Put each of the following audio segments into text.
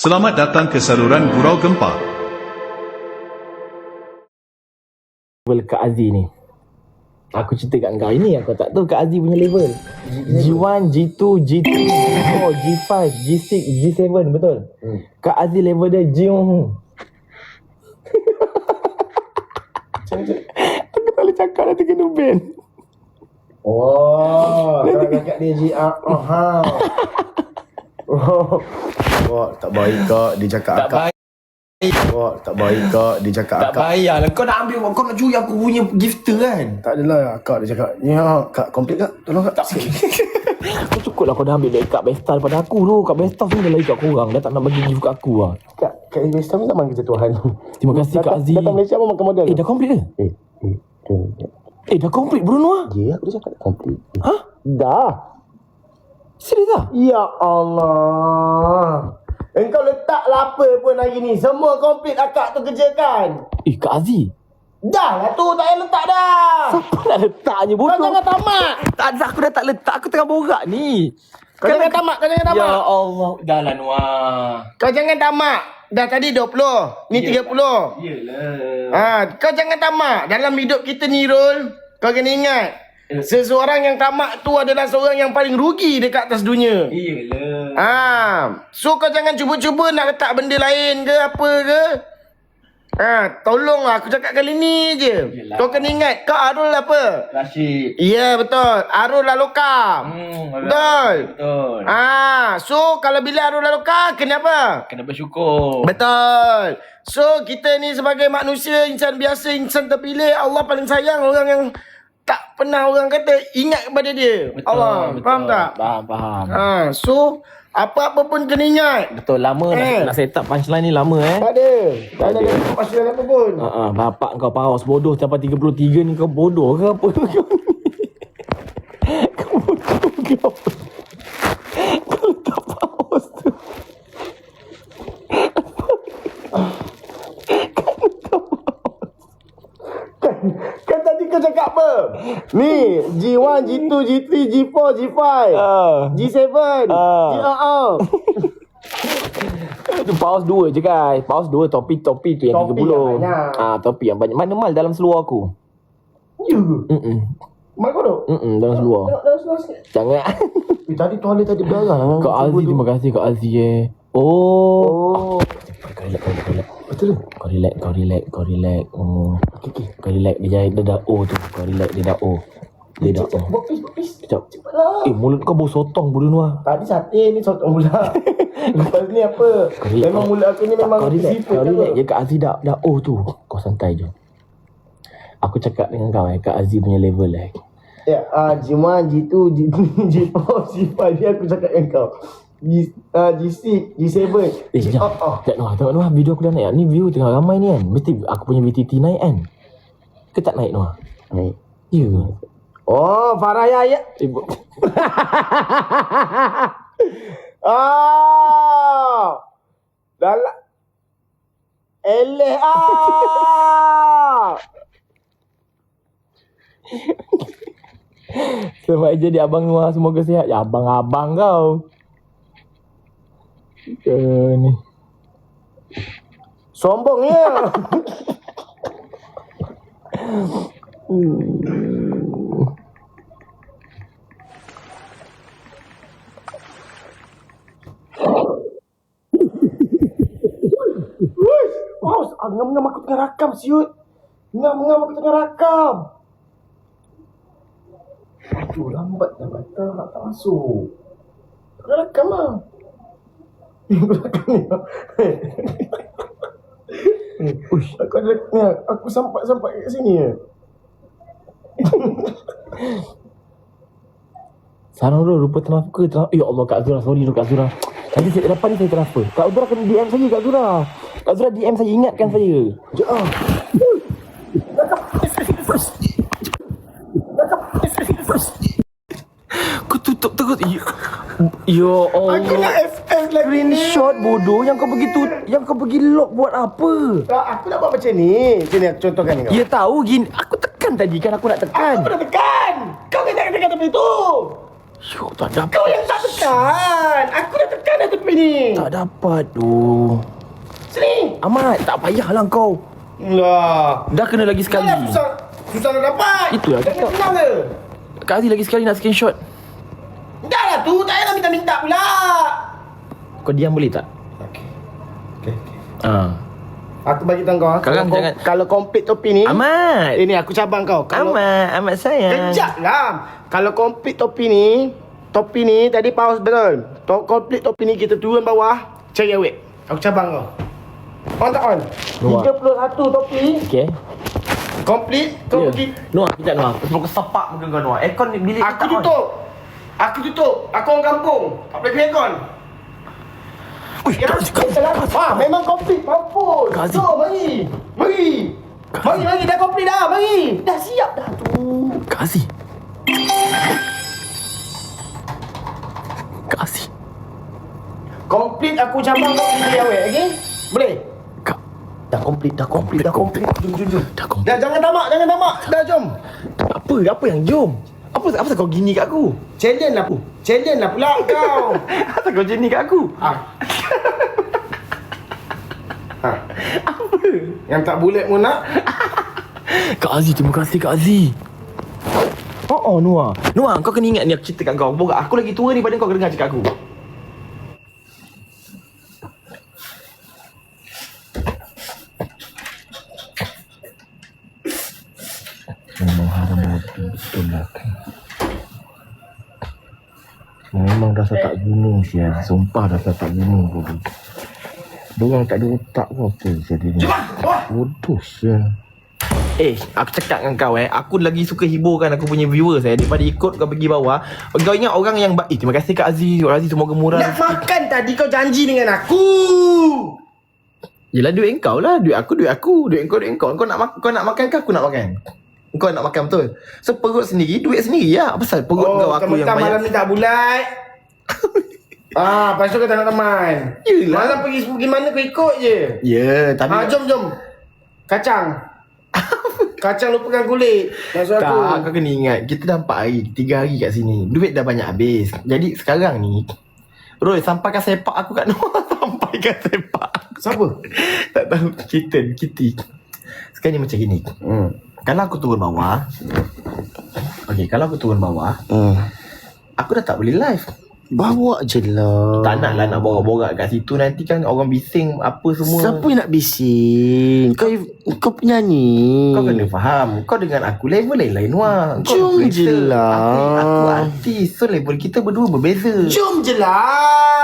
Selamat datang ke saluran Gurau Gempa. level Kak Aziz ni. Aku cerita kat kau. Ini yang kau tak tahu Kak Aziz punya level. G1, G2, G3, G4, G5, G6, G7 betul? Hmm. Kak Aziz level dia G Aku tak boleh cakap nanti kena ban. Oh, kalau kakak dia GR. Oh, ha. Oh. Oh, tak baik kak dia cakap Tak akak. baik. Oh, tak baik kak dia cakap Tak akak. payah lah. Kau nak ambil, kau nak curi aku punya gifter kan? Tak adalah akak dia cakap. Ya, kak komplit kak. Tolong kak. Tak. Kau cukup lah kau dah ambil dekat Bestal pada aku tu. Kat Bestal semua dah lagi kat korang. Dah tak nak bagi gift kat aku lah. Kak, Kak Investor minta makan ketuhan. Terima kasih Kak Aziz. Datang Malaysia pun makan modal. Eh, dah komplit ke? Eh, eh, eh. Eh, dah komplit Bruno lah. Ya, aku dah cakap dah komplit. Hah? Dah. Serius tak? Ya Allah. Engkau letaklah apa pun hari ni. Semua komplit akak tu kerjakan. Eh, Kak Aziz. Dah lah tu, tak payah letak dah. Siapa nak letaknya Kau bodoh? jangan tamak. Tak ada, aku dah tak letak. Aku tengah borak ni. Kau jangan tamak, kau jangan Ya tamak. Allah. Dah lah Noah. Kau jangan tamak. Dah tadi 20, ni 30. Yelah. Ha, kau jangan tamak. Dalam hidup kita ni, Rul, kau kena ingat. Seseorang yang tamak tu adalah seorang yang paling rugi dekat atas dunia. Yelah. Ah, so kau jangan cuba-cuba nak letak benda lain ke apa ke. Ah, tolonglah aku cakap kali ni je. Yelah. Kau kena ingat kau Arul apa? Rashid. Ya betul. Arul Laloka. Hmm, Betul. Betul. Ah, so kalau bila Arul Laloka kenapa? Kena bersyukur. Betul. So kita ni sebagai manusia insan biasa, insan terpilih, Allah paling sayang orang yang tak pernah orang kata ingat kepada dia. Betul, Allah, betul. faham tak? Faham, faham. Ha, so apa-apa pun kena ingat. Betul, lama Eh. nak, nak set up punchline ni lama eh. Tak ada. Tak ada ada pasal apa pun. Ha ah, bapak kau paus bodoh sampai 33 ni kau bodoh ke apa kau ni? Kau bodoh ke apa? Kau letak paus tu. Kan tadi kau cakap apa? Ni, G1, G2, G3, G4, G5. Ah. G7. Ah. GRR. Tu paus dua je guys. Paus dua topi-topi tu yang Topi 30. yang banyak. Ah, topi yang banyak. Mana mal dalam seluar aku? Ya? Mm-mm. Mak kau tu? Mm-mm, dalam seluar. Dalam seluar sikit. Jangan. Eh, tadi toilet tadi berdarah. Kak Aziz, terima kasih Kak Aziz eh. Oh. Oh. Kau relax, relax. Ke? Kau relax, kau relax, kau relax. Oh. Okay, okay. Kau relax, dia, dah- dia dah O tu. Kau relax, dia dah O. Dia dah O. Buat please. Sekejap. Cepatlah. Eh, mulut kau bau sotong bulu Noah. Tadi sate ni sotong pula. Lepas ni apa? Kau- Memang kau- mulut aku ni memang Kau relax, kau relax je Kak Aziz dah, dah O tu. Kau santai je. Aku cakap dengan kau eh, Kak Aziz punya level eh. Ya, ah G1, G2, G3, G4, G5 ni aku cakap dengan kau. G, uh, G6, G7. Eh, sekejap. Oh, oh. Sekejap Noah, tengok Noah, video aku dah naik. Ni view tengah ramai ni kan. Mesti aku punya VTT naik kan. Ke tak naik Noah? Naik. Ya. Oh, Farah Yahya. Eh, bu- Ah. Dalam Eleh ah. Selamat je dia abang Noah semoga sihat. Ya abang-abang kau. Ke ni. Sombong ya. Wush, wow, ah, ngam-ngam aku tengah rakam siut. Ngam-ngam aku tengah rakam. Aduh, lambat dah mata nak tak masuk. Tengah rakam lah. Aku rakam ni. Uish. Aku ada ni, aku sampai-sampai kat sini ya. Sarang tu rupa transfer transfer. Ya Allah Kak Zura, sorry tu Kak Zura. Nanti saya depan ni saya transfer. Kak Zura kena DM saya Kak Zura. Kak Zura DM saya ingatkan saya. Ah. Kau tutup terus. Ya, ya Allah. Aku nak FF lagi Screenshot bodoh yang kau pergi tu yang kau pergi lock buat apa? Tak, aku nak buat macam ni. Sini aku contohkan kau. Ya tahu gini aku tekan tadi kan aku nak tekan. Aku dah tekan. Kau kena tekan tepi tu. Ya tak ada. Kau yang tak tekan. Aku dah tekan dah tepi ni. Tak dapat tu. Sini. Ahmad, tak payahlah kau. Lah. Dah kena lagi sekali. Dah susah. Susah nak dapat. Itulah Jangan senang ke? Kak Aziz lagi sekali nak screenshot. Tu. Tak payah minta-minta pula. Kau diam boleh tak? Okey. Okey. Ha. Aku bagi tahu kau. ah. Kakak Kalau jangan- kom- Kalau komplit topi ni. Ahmad. Ini aku cabang kau. Kalau Ahmad, Ahmad sayang. Kejap lah. Kalau komplit topi ni, topi ni tadi pause betul. To komplit topi ni kita turun bawah, cari awet. Aku cabang kau. On tak on? Luar. 31 topi, Okey. komplit, kau Ya. pergi. Noah, kejap Noah. Sebab kau sepak muka kau Noah. Aircon ni bilik Aku tak on. Aku tutup. Aku orang kampung. Tak boleh aircon. Ui, Ya, Kak Aziz, Kak Aziz. salah. Ah, memang komplit. Mampus. Kak Aziz. So, mari. Mari. Mari, mari. Dah komplit dah. Mari. Dah siap dah tu. Kak Aziz. Kak Aziz. Komplit aku cabang kau pergi awet, okey? Boleh? Kak. Dah komplit, dah komplit, dah komplit. Jom, jom, jom. Dah kau. Dah jangan tamak, jangan tamak. Dah jom. Apa? Apa yang jom? Apa apa kau gini kat aku? Challenge lah pu. Challenge lah pula kau. Apa kau gini kat aku? ah. ha. Apa? Yang tak bulat pun nak. Kak Aziz, terima kasih Kak Aziz. Oh, oh Noah. Noah, kau kena ingat ni aku cerita kat kau. Borak, aku lagi tua ni pada kau kena dengar cakap aku. Memang haram betul lah kan. Memang rasa tak guna sial. Sumpah rasa tak guna bodoh. Diorang tak ada otak pun apa jadi ni. Bodoh sial. Eh, aku cakap dengan kau eh, aku lagi suka hiburkan aku punya viewers eh daripada ikut kau pergi bawah. Kau ingat orang yang ba- eh terima kasih Kak Aziz. Kak Aziz semoga murah. Nak makan tadi kau janji dengan aku. Yelah duit kau lah, duit aku duit aku, duit kau duit kau. Kau nak kau nak makan ke aku nak makan? Kau nak makan betul. So perut sendiri, duit sendiri lah. Apa pasal perut Oh, kau aku yang teman malam ni tak bulat. ah, lepas tu kau tak nak teman. Yelah. Malam pergi pergi mana kau ikut je. Ya, tapi Ah, jom jom. Kacang. Kacang lupakan kulit. Maksud aku. tak, kau kena ingat Kita dah 4 hari 3 hari kat sini Duit dah banyak habis Jadi sekarang ni Roy sampaikan sepak aku kat Noah Sampaikan sepak Siapa? Tak tahu Kita Kitty Sekarang ni macam gini Hmm. Kalau aku turun bawah Okay kalau aku turun bawah Hmm. Aku dah tak boleh live Bawa je lah. Tak nak lah nak borak-borak kat situ Nanti kan orang bising Apa semua Siapa yang nak bising? Kau kau penyanyi. Kau kena faham Kau dengan aku level lain-lain Wah Kau Jom je lah. Aku, aku artis So level kita berdua berbeza Jom je lah.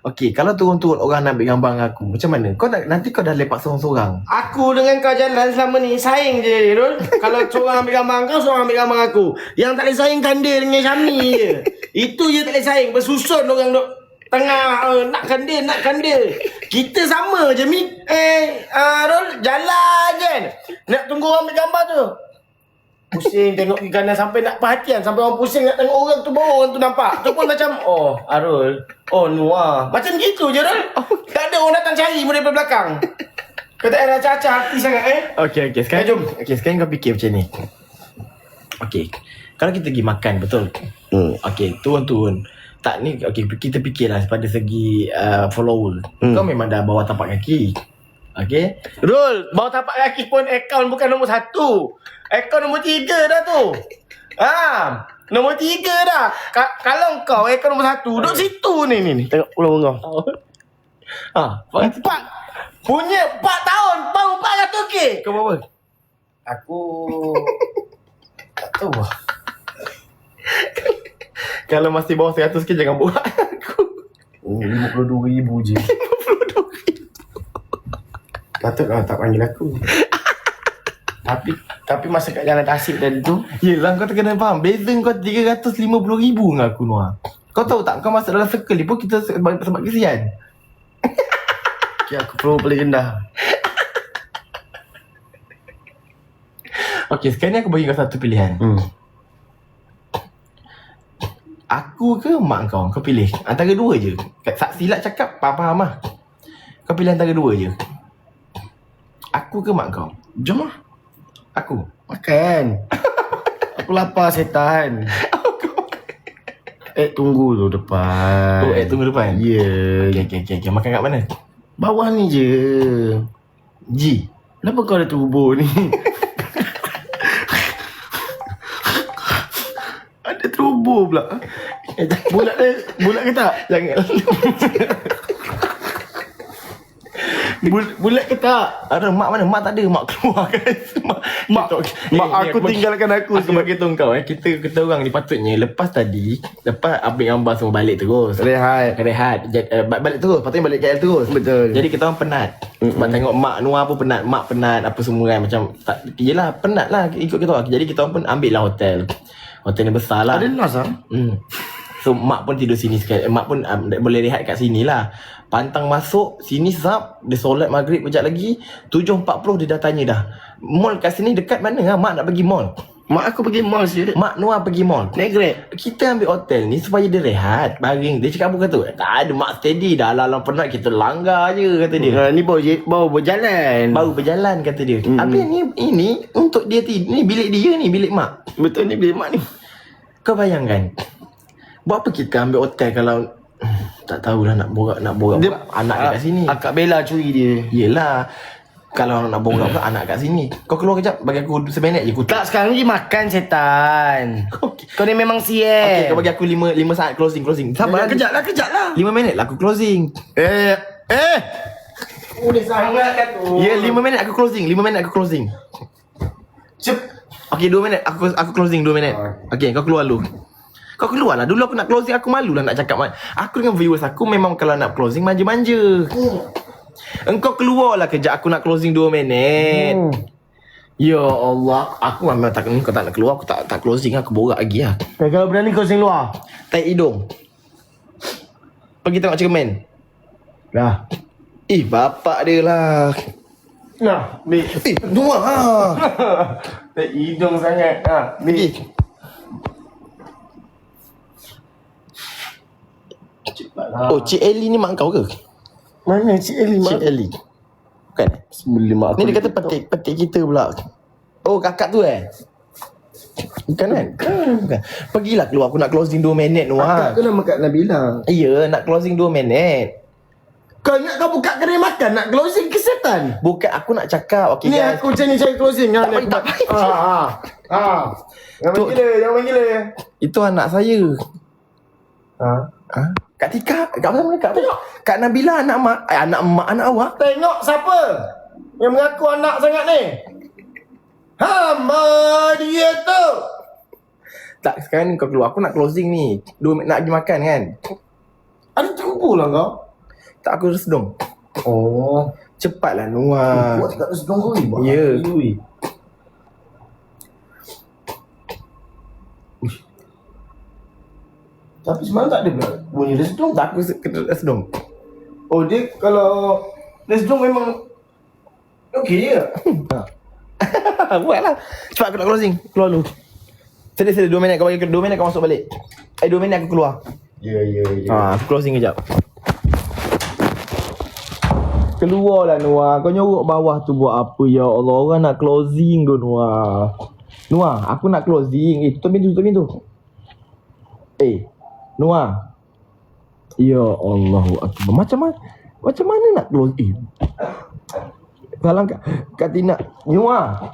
Okay kalau turun-turun orang nak ambil gambar dengan aku Macam mana? Kau nak, nanti kau dah lepak seorang-seorang. Aku dengan kau jalan selama ni Saing je Rul. Kalau seorang ambil gambar kau Seorang ambil gambar aku. Yang tak boleh saing Kanda dengan Syami je. Itu je tak boleh saing. Bersusun orang duk Tengah uh, Nak kanda Nak kanda Kita sama je Mi. Eh uh, Rul Jalan je. Nak tunggu orang ambil gambar tu Pusing tengok kiri kanan Sampai nak perhatian. Sampai orang pusing Nak tengok orang tu Baru orang tu nampak. Tu pun macam Oh Arul. Oh Noah. Macam gitu je Rul Tak ada orang datang cari daripada belakang. Kau tak payah acah-acah hati sangat eh? Okay okay sekarang jom. Okay sekarang kau fikir macam ni. Okay Kalau kita pergi makan betul? Hmm. Okay turun-turun. Tak ni Okay kita fikirlah Pada segi uh, follower. Hmm. Kau memang dah bawa tapak kaki Okay Rul Bawa tapak kaki pun Akaun bukan nombor satu. Akaun nombor tiga dah tu. Ha Nombor tiga dah. Ka- Kalau kau akaun nombor satu Duduk situ ni ni, ni. Tengok pulau kau Ah, Empat. Punya empat tahun Baru empat ratus K. Kau berapa? Aku Tak tahu lah. Kalau masih bawah 100 ke jangan buat aku. Oh, RM52,000 je Patut kau tak panggil aku. Tapi Tapi masa kat jalan tasik tadi tu Yelah kau kena faham. Beza kau 350 ribu dengan aku Noah. Kau tahu tak kau masuk dalam circle ni pun kita sebab, sebab kesian. Okay aku perlu paling rendah. Okay sekarang ni aku bagi kau satu pilihan. Hmm. Aku ke mak kau? Kau pilih. Antara dua je. Tak silap cakap Faham lah. Kau pilih antara dua je Aku ke mak kau Jom lah Aku Makan Aku lapar setan Eh tunggu tu depan. Oh, eh tunggu depan. Ya. Okey, okey, okey. Okay. Makan kat mana? Bawah ni je. Ji. Kenapa kau ada tubuh ni? ada tubuh pula. Eh, bulat dia, bulat ke tak? Jangan. Bul- bulat ke tak? Ada mak mana? Mak tak ada. Mak keluar guys. Mak, Mak, mak aku tinggalkan aku. Aku bagi tahu kau eh. Kita kita orang ni patutnya lepas tadi, lepas ambil gambar semua balik terus. Rehat. Rehat. Jad, uh, balik terus. Patutnya balik KL terus. Betul. Jadi kita orang penat. Sebab tengok mak Noah pun penat. Mak penat. Apa semua kan. Macam, tak, yelah penat lah ikut kita orang. Jadi kita orang pun ambil lah hotel. Hotel yang besar lah. Ada nas ah? Hmm. So mak pun tidur sini sekali. Mak pun um, boleh rehat kat sini lah. Pantang masuk, sini sap, dia solat maghrib kejap lagi. 7.40 dia dah tanya dah. Mall kat sini dekat mana lah? Mak nak pergi mall. Mak aku pergi mall sih. Mak Noah pergi mall. Naik grab. Kita ambil hotel ni supaya dia rehat, baring. Dia cakap apa kata? Tak ada mak steady dah. Alang-alang penat kita langgar je kata dia. Ha, ni baru, je- baru berjalan. Baru berjalan kata dia. Mm-mm. Habis ni ini untuk dia tidur. Ni bilik dia ni, bilik mak. Betul ni bilik mak ni. Kau bayangkan Buat apa kita ambil hotel kalau Tak tahulah nak borak Nak borak Dia- anak dia kat sini Akak Bella curi dia. Yelah Kalau nak borak pula anak kat sini Kau keluar kejap Bagi aku seminit je aku Tak sekarang ni makan setan. Okey. Kau ni memang Okay, sial. kau bagi aku 5 5 saat closing closing. Sabar kejap lah, kejap lah. 5 minit lah aku closing. Eh, eh. Udah sangat kan tu. Ya, yeah, 5 minit aku closing. 5 minit aku closing. Cep. Okay, 2 minit aku aku closing 2 minit. Okay, kau keluar dulu. Kau keluar lah. Dulu aku nak closing aku malu lah nak cakap. Aku dengan viewers aku memang kalau nak closing manja-manja. Engkau keluar lah kejap aku nak closing 2 minit. Hmm. Ya Allah, aku memang tak kau tak nak keluar, aku tak tak closing aku borak lagi lah. Eh, kalau berani kau sing luar. Tai hidung. Pergi tengok cermin. Dah. Eh, bapak dia lah. Nah, ni. Eh, dua ha. Tak hidung sangat. Ha, Pergi. Cepatlah. Oh, Cik Ellie ni mak kau ke? Mana Cik Eli Cik mak? Ellie. Bukan eh? Sebelum mak Ni dia kata petik petik kita pula. Oh, kakak tu eh? Bukan kan? Bukan. Pergilah keluar aku nak closing 2 minit Akak Noah. tu nama Kak Nabila. Ya, nak closing 2 minit. Kau ingat kau buka kedai makan nak closing kesetan? Bukan aku nak cakap. Okey Ni guys. aku macam ni cari closing. Tak payah, tak payah. Ha, ha. Ha. Jangan Tu- main gila, jangan main gila. Itu anak saya. Ha. Ha? Kak Tika, Kak apa nama Kak? apa? Kak Nabila anak mak, eh, anak mak anak awak. Tengok siapa yang mengaku anak sangat ni. Hamba dia tu. Tak, sekarang ni kau keluar. Aku nak closing ni. Dua nak pergi makan kan? Ada tunggu lah kau. Tak aku sedung. Oh. Cepatlah Noah. Buat tak sedung kau ni. Ya. Ui. Tapi semalam tak ada pula bunyi dia sedung. Tak aku kena sedung. Oh dia kalau dia sedung memang okey je. Buatlah. Cepat aku nak closing. Keluar dulu. Sedih sedih 2 minit kau bagi 2 minit kau masuk balik. Eh 2 minit aku keluar. Ya ya ya. Ha, aku closing kejap. Keluarlah Noah. Kau nyorok bawah tu buat apa ya Allah. Orang nak closing tu Noah. Noah, aku nak closing. Eh, tutup pintu, tutup pintu. Eh, Noah. Ya Allah. Akbar. Macam mana? Macam mana nak close? Eh. Salam Kak, Kak Tina. Noah.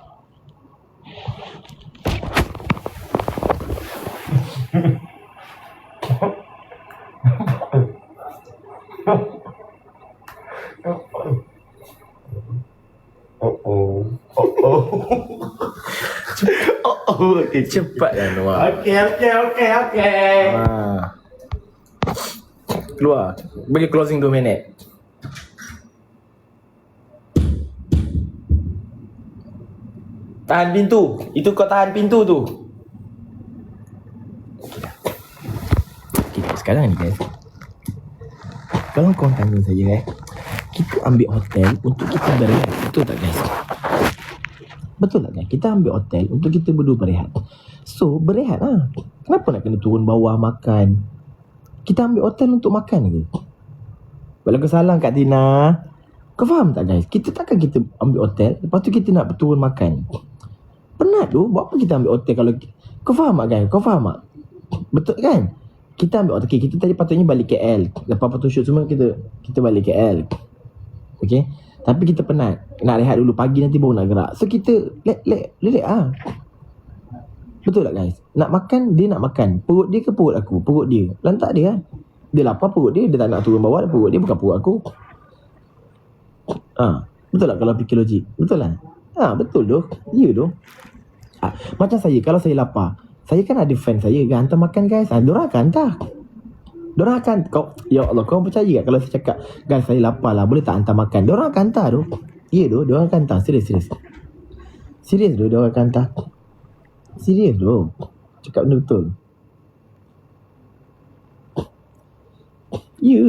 Oh oh. Oh oh. Oh oh. Eh, cepatlah Noah. Okey okey okey okey. Ha. Keluar. Bagi closing 2 minit. Tahan pintu. Itu kau tahan pintu tu. Okay, sekarang ni guys. Kalau kau tanya saya eh. Kita ambil hotel untuk kita berehat. Betul tak guys? Betul tak guys? Kita ambil hotel untuk kita berdua berehat. So, berehat lah. Kenapa nak kena turun bawah makan? Kita ambil hotel untuk makan ke? Kau salah Kak Tina. Kau faham tak guys? Kita takkan kita ambil hotel, lepas tu kita nak turun makan. Penat tu, buat apa kita ambil hotel kalau... Kau faham tak guys? Kau faham tak? Betul kan? kita ambil okay, kita tadi patutnya balik KL. Lepas photoshoot semua kita kita balik KL. Okay. Tapi kita penat. Nak rehat dulu pagi nanti baru nak gerak. So kita let let let ah. Betul tak guys? Nak makan dia nak makan. Perut dia ke perut aku? Perut dia. Lantak dia kan. Dia lapar perut dia, dia tak nak turun bawah perut dia bukan perut aku. Ah, betul tak kalau fikir logik? Betul lah. Ah, betul doh. Ya doh. Ah, macam saya kalau saya lapar, saya kan ada fan saya kan hantar makan guys. Ah, diorang akan hantar. Diorang akan kau ya Allah kau percaya tak kalau saya cakap guys saya lapar lah boleh tak hantar makan. Diorang akan hantar doh. Ya doh, diorang akan hantar. Serius serius. Serius doh diorang akan hantar. Serius doh. Cakap benda betul. Ya.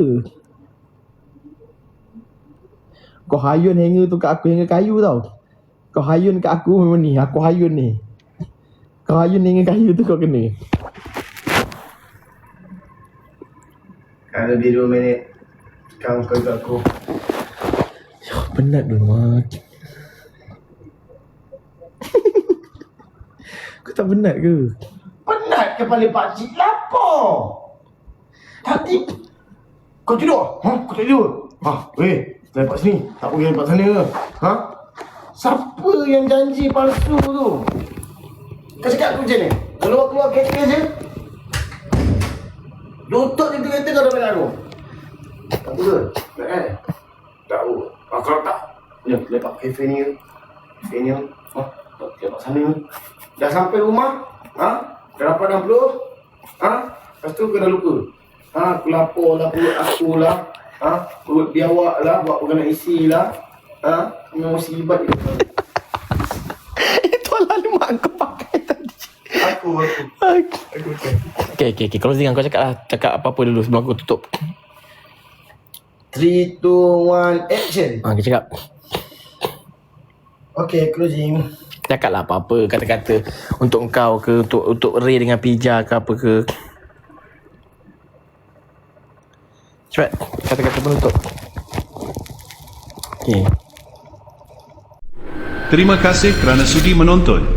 Kau hayun hanger tu kat aku hanger kayu tau. Kau hayun kat aku memang ni. Aku hayun ni. Kau hayun hanger kayu tu kau kena. Kalau lebih 2 minit Kau kau ikut aku Ya, penat tu mak. kau tak penat ke? Penat kepala pakcik lapar Tadi Kau tidur? Ha? Kau tak tidur? Ha? Weh Lepak sini Tak pergi lepak sana ke? Ha? Siapa yang janji palsu tu? Kau cakap aku macam ni? Keluar-keluar kereta je Lutut dia kereta kau dah pegang aku Tak apa ke? Tak kan? Tak apa ha, Kalau tak Ya, lepak kafe ni? Kafe ni? Ha? Tak lepak sana? Dah sampai rumah? Ha? Dah dapat 60? Ha? Lepas tu kau dah lupa? Ha? Aku lapar lah perut aku lah Ha? Perut biawak lah Buat pegangan isi lah Ha? Memang musibat itu Itu lah mak. Aku, aku Aku kan Okay, okay, okay. Closing kau cakap lah. Cakap apa-apa dulu sebelum aku tutup. 3, 2, 1, action Ha, kau cakap. Okay, closing Cakap lah apa-apa kata-kata untuk kau ke, untuk untuk Ray dengan Pija ke apa ke. Cepat, kata-kata penutup. Okay. Terima kasih kerana sudi menonton.